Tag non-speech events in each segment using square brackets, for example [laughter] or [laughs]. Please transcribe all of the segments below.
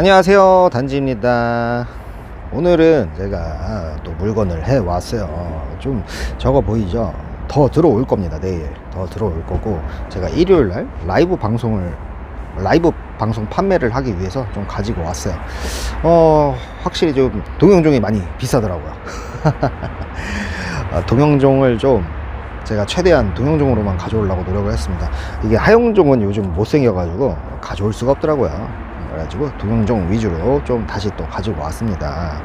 안녕하세요 단지입니다. 오늘은 제가 또 물건을 해 왔어요. 좀 적어 보이죠? 더 들어올 겁니다 내일. 더 들어올 거고 제가 일요일 날 라이브 방송을 라이브 방송 판매를 하기 위해서 좀 가지고 왔어요. 어 확실히 좀 동영종이 많이 비싸더라고요. [laughs] 아, 동영종을 좀 제가 최대한 동영종으로만 가져오려고 노력을 했습니다. 이게 하영종은 요즘 못생겨가지고 가져올 수가 없더라고요 그래가지고 동영종 위주로 좀 다시 또 가지고 왔습니다.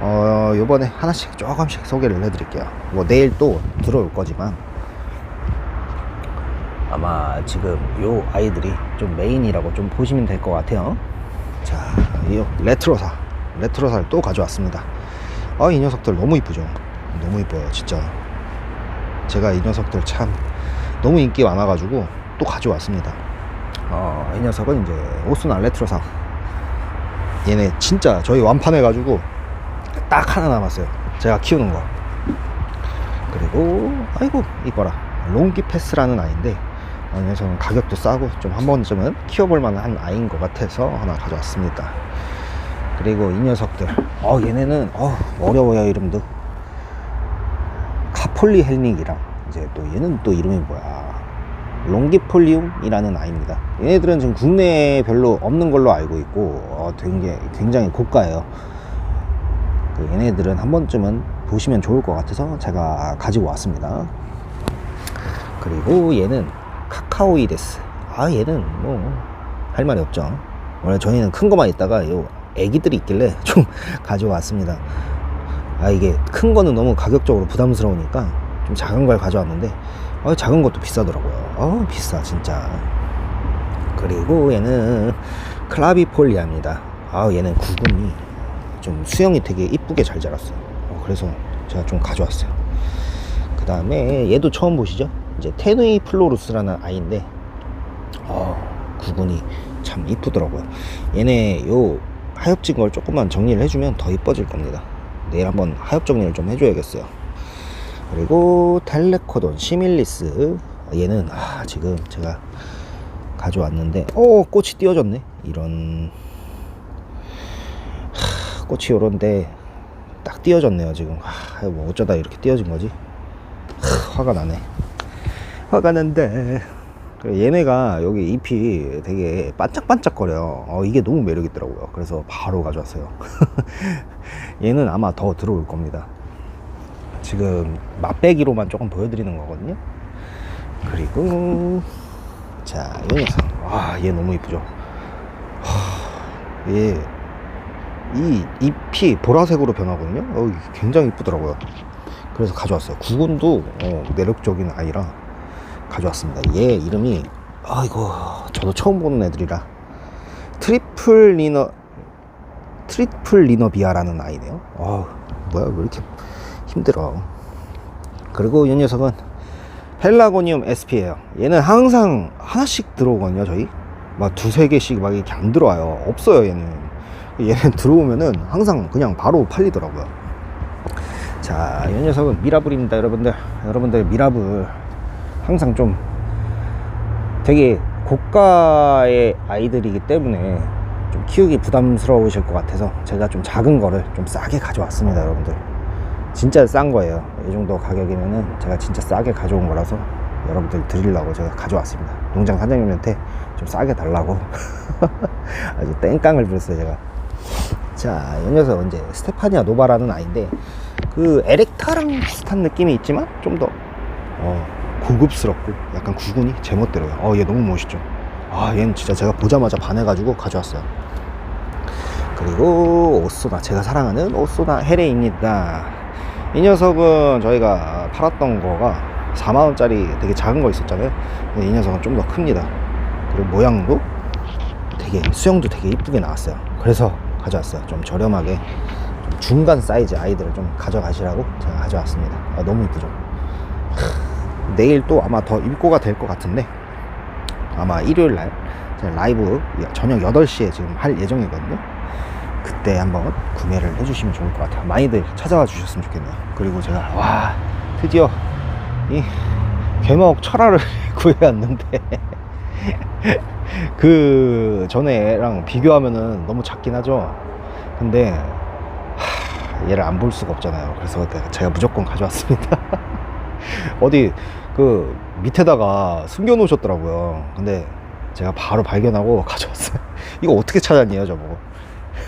어 요번에 하나씩 조금씩 소개를 해드릴게요. 뭐 내일 또 들어올 거지만 아마 지금 요 아이들이 좀 메인이라고 좀 보시면 될 것 같아요. 자, 이 레트로사 레트로사를 또 가져왔습니다. 아 이 녀석들 너무 이쁘죠? 너무 이뻐요 진짜. 제가 이 녀석들 참 너무 인기 많아가지고 또 가져왔습니다 어, 이 녀석은 이제 오스나 레트로사 얘네 진짜 저희 완판해가지고 딱 하나 남았어요. 제가 키우는 거. 그리고 아이고 이거라. 롱기 패스라는 아이인데 어, 이 녀석은 가격도 싸고 좀 한 번쯤은 키워볼 만한 아이인 것 같아서 하나 가져왔습니다. 그리고 이 녀석들. 어 얘네는 어 어려워요 이름도. 카폴리 헬닉이랑 이제 또 얘는 또 이름이 뭐야 롱기폴리움이라는 아이입니다. 얘네들은 지금 국내에 별로 없는 걸로 알고 있고 어, 되게 굉장히 고가예요. 그 얘네들은 한 번쯤은 보시면 좋을 것 같아서 제가 가지고 왔습니다. 그리고 얘는 카카오이데스. 아 얘는 뭐 할 말이 없죠. 원래 저희는 큰 거만 있다가 요 애기들이 있길래 [laughs] 좀 가져왔습니다. 아 이게 큰 거는 너무 가격적으로 부담스러우니까 좀 작은 걸 가져왔는데 아 작은 것도 비싸더라고요 아 비싸 진짜. 그리고 얘는 클라비폴리아입니다. 아 얘는 구근이 좀 수영이 되게 이쁘게 잘 자랐어요. 어, 그래서 제가 좀 가져왔어요. 그 다음에 얘도 처음 보시죠? 이제 테누이 플로루스라는 아이인데 어, 구근이 참 이쁘더라고요. 얘네 요 하엽진 걸 조금만 정리를 해주면 더 이뻐질 겁니다. 내일 한번 하엽 정리를 좀 해줘야겠어요. 그리고 텔레코돈 시밀리스 얘는 아 지금 제가 가져왔는데 어 꽃이 띄어졌네? 이런 하, 꽃이 요런데 딱 띄어졌네요 지금. 아, 뭐 어쩌다 이렇게 띄어진 거지? 하, 화가 나네. 화가 난데. 얘네가 여기 잎이 되게 반짝반짝거려요 어, 이게 너무 매력 있더라고요. 그래서 바로 가져왔어요. [laughs] 얘는 아마 더 들어올 겁니다. 지금 맛배기로만 조금 보여드리는 거거든요 그리고 자, 이 녀석 와, 얘 너무 이쁘죠 하, 얘, 이 잎이 보라색으로 변하거든요 어, 굉장히 이쁘더라고요 그래서 가져왔어요 구근도 어, 매력적인 아이라 가져왔습니다. 얘 이름이 아이고 저도 처음 보는 애들이라 트리플 리너 트리플 리너비아라는 아이네요. 아 뭐야 왜 이렇게 힘들어. 그리고 이 녀석은 펠라고니움 SP예요. 얘는 항상 하나씩 들어오거든요. 저희 막 두세 개씩 막 이렇게 안 들어와요. 없어요 얘는. 얘는 들어오면은 항상 그냥 바로 팔리더라고요. 자, 이 녀석은 미라블입니다, 여러분들. 여러분들 미라블 항상 좀 되게 고가의 아이들이기 때문에 좀 키우기 부담스러우실 것 같아서 제가 좀 작은 거를 좀 싸게 가져왔습니다 여러분들 진짜 싼 거예요 이 정도 가격이면은 제가 진짜 싸게 가져온 거라서 여러분들 드리려고 제가 가져왔습니다 농장 사장님한테 좀 싸게 달라고 [laughs] 아주 땡깡을 부렸어요 제가 자, 이 녀석 이제 스테파니아 노바라는 아이인데 그 에렉타랑 비슷한 느낌이 있지만 좀더 어, 고급스럽고 약간 구근이 제멋대로요. 어, 얘 너무 멋있죠. 아, 얘는 진짜 제가 보자마자 반해가지고 가져왔어요. 그리고 오소나 제가 사랑하는 오소나 헤레입니다. 이 녀석은 저희가 팔았던 거가 4만원짜리 되게 작은 거 있었잖아요. 근데 이 녀석은 좀 더 큽니다. 그리고 모양도 되게 수영도 되게 이쁘게 나왔어요. 그래서 가져왔어요. 좀 저렴하게 좀 중간 사이즈 아이들을 좀 가져가시라고 제가 가져왔습니다. 아, 너무 이쁘죠. 내일 또 아마 더 입고가 될 것 같은데 아마 일요일 날 라이브 저녁 8시에 지금 할 예정이거든요. 그때 한번 구매를 해주시면 좋을 것 같아요. 많이들 찾아와 주셨으면 좋겠네요. 그리고 제가 와 드디어 이 괴목 철화를 [laughs] 구해왔는데 [laughs] 그 전에랑 비교하면은 너무 작긴 하죠. 근데 하, 얘를 안 볼 수가 없잖아요. 그래서 내가- 제가 무조건 가져왔습니다. [laughs] 어디 그 밑에다가 숨겨 놓으셨더라고요. 근데 제가 바로 발견하고 가져왔어요. 이거 어떻게 찾았니요, 저보고?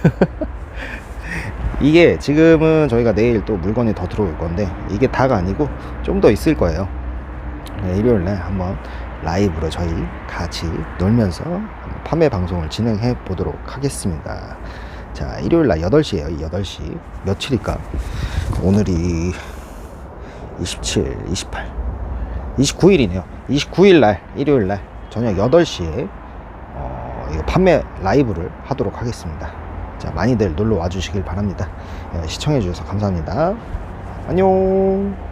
[laughs] 이게 지금은 저희가 내일 또 물건이 더 들어올 건데 이게 다가 아니고 좀 더 있을 거예요. 네, 일요일날 한번 라이브로 저희 같이 놀면서 판매 방송을 진행해 보도록 하겠습니다. 자, 일요일날 8시에요. 8시. 며칠일까? 오늘이 27, 28, 29일이네요. 29일날, 일요일날 저녁 8시에 어, 판매 라이브를 하도록 하겠습니다. 자, 많이들 놀러 와 주시길 바랍니다. 예, 시청해 주셔서 감사합니다. 안녕.